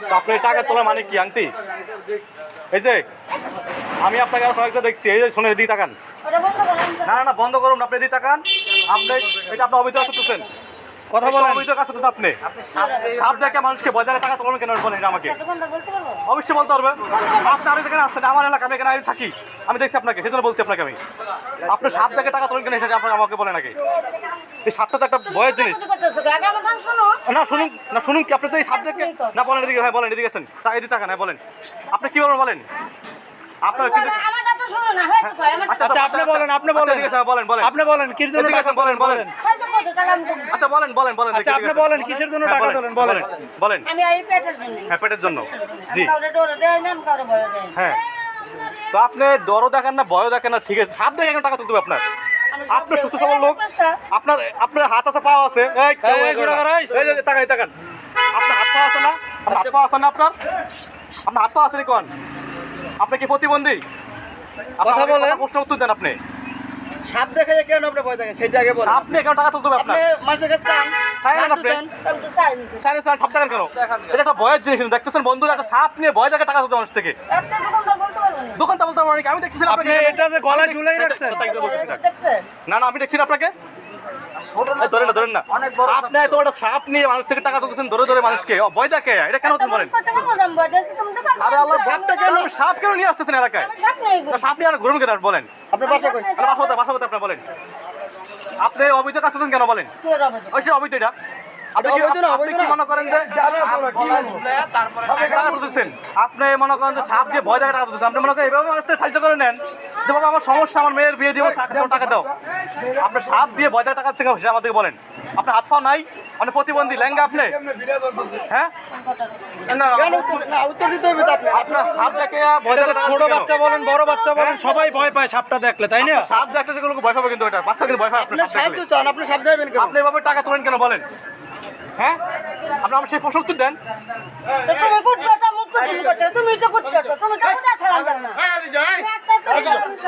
তো আপনি টাকা তোলার মানে কি আন্টি এই যে আমি আপনাকে আর কয়েকটা দেখছি এই যে শুনে এদিকে তাকান। না না না বন্ধ করুন আপনি এদিকে তাকান। আপনি এটা আপনি অবৈধ কাজ করতেছেন। কথা বলেন। অবৈধ কাজ করতেছেন আপনি। সাপ দেখে মানুষকে বাজারে টাকা তোলেন কেন বলেন এটা আমাকে? অবশ্যই বলতে পারবে। আপনি আমি এখানে আসছেন আমার এলাকা আমি এখানে থাকি। আমি দেখছি আপনাকে সেজন্য বলছি আপনাকে আমি। আপনি সাপ দেখে টাকা তোলেন কেন সেটা আপনাকে আমাকে বলেন আগে এই সাপটা তো একটা ভয়ের জিনিস। না শুনুন না শুনুন কি আপনি তো এই সাপ দেখে? না বলেন এদিকে হ্যাঁ বলেন এদিকে আছেন তা এদিকে তাকান হ্যাঁ বলেন। আপনি কি বলবেন বলেন? আপনার কিন্তু আমারটা তো শোনো না হয়তো কয় আমার আচ্ছা আপনি বলেন আপনি আচ্ছা, বলেন। এদিকে বলেন বলেন। আপনি বলেন কিসের জন্য টাকা বলেন বলেন। আচ্ছা বলেন বলেন বলেন আচ্ছা আপনি বলেন কিসের জন্য হ্যাঁ, টাকা বলেন বলেন। আমি এই পেটের জন্য। হ্যাঁ পেটের জন্য। জি। হ্যাঁ। তো আপনি দেখেন না ভয়ও দেখেন না ঠিক আছে। সাপ দেখে কেন টাকা তুলতে হবে আপনার। আপনি সুস্থ সবল লোক। আপনার আপনার হাত আছে পা আছে। তাকান তাকান। আপনার হাত পা আছে না? আপনার হাত পা আছে না আপনার? আপনার হাত পা আছে কোন? আপনি কি প্রতিবন্ধী? আপনার কথা বলেন। প্রশ্ন উত্তর দেন আপনি। সাপ দেখে যে কেন আপনি ভয় দেখেন? সেটা আগে বলেন। সাপ নিয়ে কেন টাকা তুলতে হবে আপনি মানুষের কাছে চান। আপনি? চান। তো তো। স্যার সাপ দেখেন কেন? এটা একটা ভয়ের জিনিস দেখতেছেন বন্ধুরা একটা সাপ নিয়ে ভয় দেখে টাকা তুলতে মানুষ থেকে একটা দোকানদার বলতে পারব না। দোকানটা বলতে পারব না কি? আমি দেখতেছি আপনি এটা যে গলায় ঝুলাই রাখছেন। না না আমি দেখছি না আপনাকে। ধরেন না ধরেন না। আপনি একটা সাপ নিয়ে মানুষ থেকে টাকা তুলতেছেন ধরে ধরে মানুষকে। ভয় দেখে এটা কেন তুমি বলেন আরে আল্লাহ সাপটা কেন সাপ কেন নিয়ে আসতেছেন এলাকায়? সাপ নিয়ে আর ঘুরুন কেন বলেন? আপনার বাসা কই? বাসা বাসা আপনি বলেন? আপনি অবৈধ কাজ করছেন কেন বলেন? ওই সে অবৈধ এটা। আপনি কি। মনে করেন যে টাকা তুলতেছেন আপনি মনে করেন যে সাপ দিয়ে ভয় দেখে টাকা তুলতেছেন আপনি মনে করেন এভাবে সাহায্য করে নেন? যে বাবা আমার সমস্যা আমার মেয়ের বিয়ে দিব টাকা দাও। আপনি সাপ দিয়ে ভয় দেখে টাকা থেকে সেটা আমাদেরকে বলেন। আপনার হাত পাও নাই? মানে প্রতিবন্ধী লেহেঙ্গা আপনি? হ্যাঁ? ছোট বাচ্চা বলেন বড় বাচ্চা বলেন সবাই ভয় পায় সাপটা দেখলে তাই না? সাপ দেখলে ভয় পাবে কিন্তু এটা। বাচ্চা কিন্তু ভয় পাবে আপনি সাপ সাহায্য আপনি সাপ দেবেন আপনি এভাবে টাকা তোলেন কেন বলেন? হ্যাঁ? আপনি আমার সেই প্রশ্ন উত্তর দেন তুমি করতে তুমি তো কুটকাছো তুমি তো